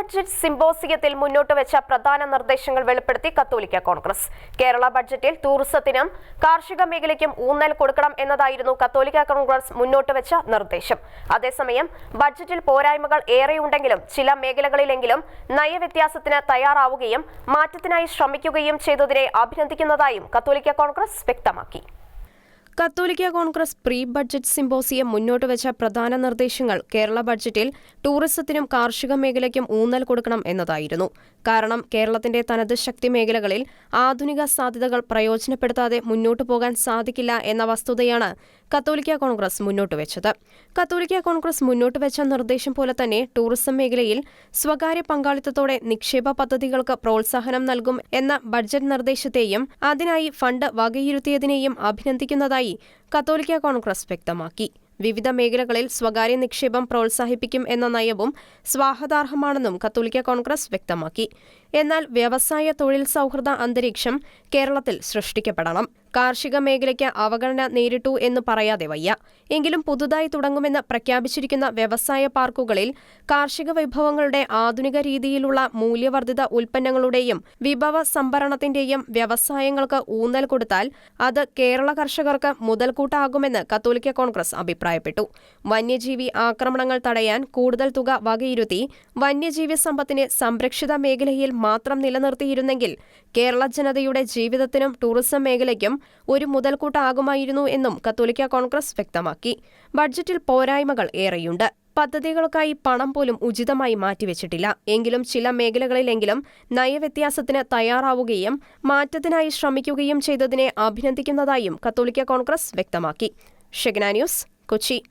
Budget സിംബോസിയത്തിൽ മുന്നോട്ട് വെച്ച പ്രധാന നിർദ്ദേശങ്ങൾ വെളിപ്പെടുത്തി കത്തോലിക്ക കോൺഗ്രസ്. കേരള ബഡ്ജറ്റിൽ ടൂറിസത്തിനും കാർഷിക മേഖലയ്ക്കും ഊന്നൽ കൊടുക്കണം എന്നതായിരുന്നു കത്തോലിക്ക കോൺഗ്രസ് മുന്നോട്ട് വെച്ച നിർദ്ദേശം. അതേസമയം ബഡ്ജറ്റിൽ പോരായ്മകൾ ഏറെയുണ്ടെങ്കിലും ചില മേഖലകളിലെങ്കിലും നയവ്യത്യാസത്തിന് തയ്യാറാവുകയും മാറ്റത്തിനായി ശ്രമിക്കുകയും ചെയ്തതിനെ അഭിനന്ദിക്കുന്നതായും കത്തോലിക്ക കോൺഗ്രസ് വ്യക്തമാക്കി. കത്തോലിക്ക കോൺഗ്രസ് പ്രീ ബഡ്ജറ്റ് സിംബോസിയം മുന്നോട്ട് വെച്ച പ്രധാന നിർദ്ദേശങ്ങൾ കേരള ബഡ്ജറ്റിൽ ടൂറിസത്തിനും കാർഷിക മേഖലയ്ക്കും ഊന്നൽ കൊടുക്കണം എന്നതായിരുന്നു. കാരണം കേരളത്തിന്റെ തനത് ശക്തി മേഖലകളിൽ ആധുനിക സാധ്യതകൾ പ്രയോജനപ്പെടുത്താതെ മുന്നോട്ടു പോകാൻ സാധിക്കില്ല എന്ന വസ്തുതയാണ് കത്തോലിക്ക കോൺഗ്രസ് മുന്നോട്ട് വെച്ചത്. കത്തോലിക്ക കോൺഗ്രസ് മുന്നോട്ട് വെച്ച നിർദ്ദേശം പോലെ തന്നെ ടൂറിസം മേഖലയിൽ സ്വകാര്യ പങ്കാളിത്തത്തോടെ നിക്ഷേപ പദ്ധതികൾക്ക് പ്രോത്സാഹനം നൽകും എന്ന ബഡ്ജറ്റ് നിർദ്ദേശത്തെയും അതിനായി ഫണ്ട് വകയിരുത്തിയതിനെയും അഭിനന്ദിക്കുന്നതായി കത്തോലിക്ക കോൺഗ്രസ് വ്യക്തമാക്കി. വിവിധ മേഖലകളിൽ സ്വകാര്യ നിക്ഷേപം പ്രോത്സാഹിപ്പിക്കും എന്ന നയവും സ്വാഗതാർഹമാണെന്നും കത്തോലിക്ക കോൺഗ്രസ് വ്യക്തമാക്കി. എന്നാൽ വ്യവസായ തൊഴിൽ സൗഹൃദ അന്തരീക്ഷം കേരളത്തിൽ സൃഷ്ടിക്കപ്പെടണം. കാർഷിക മേഖലയ്ക്ക് അവഗണന നേരിട്ടു എന്ന് പറയാതെ വയ്യ. എങ്കിലും പുതുതായി തുടങ്ങുമെന്ന് പ്രഖ്യാപിച്ചിരിക്കുന്ന വ്യവസായ പാർക്കുകളിൽ കാർഷിക വിഭവങ്ങളുടെ ആധുനിക രീതിയിലുള്ള മൂല്യവർദ്ധിത ഉൽപ്പന്നങ്ങളുടെയും വിഭവ സംഭരണത്തിന്റെയും വ്യവസായങ്ങൾക്ക് ഊന്നൽ കൊടുത്താൽ അത് കേരള കർഷകർക്ക് മുതൽക്കൂട്ടാകുമെന്ന് കത്തോലിക്ക കോൺഗ്രസ് അഭിപ്രായപ്പെട്ടു. വന്യജീവി ആക്രമണങ്ങൾ തടയാൻ കൂടുതൽ തുക വകയിരുത്തി വന്യജീവി സമ്പത്തിനെ സംരക്ഷിത മേഖലയിൽ മാത്രം നിലനിർത്തിയിരുന്നെങ്കിൽ കേരള ജനതയുടെ ജീവിതത്തിനും ടൂറിസം മേഖലയ്ക്കും ഒരു മുതൽക്കൂട്ടാകുമായിരുന്നു എന്നും കത്തോലിക്ക കോൺഗ്രസ് വ്യക്തമാക്കി. ബഡ്ജറ്റിൽ പോരായ്മകൾ ഏറെയുണ്ട്. പദ്ധതികൾക്കായി പണം പോലും ഉചിതമായി മാറ്റിവെച്ചിട്ടില്ല. എങ്കിലും ചില മേഖലകളിലെങ്കിലും നയവ്യത്യാസത്തിന് തയ്യാറാവുകയും മാറ്റത്തിനായി ശ്രമിക്കുകയും ചെയ്തതിനെ അഭിനന്ദിക്കുന്നതായും കത്തോലിക്ക കോൺഗ്രസ് വ്യക്തമാക്കി. ഷെഗ്ന ന്യൂസ് കൊച്ചി.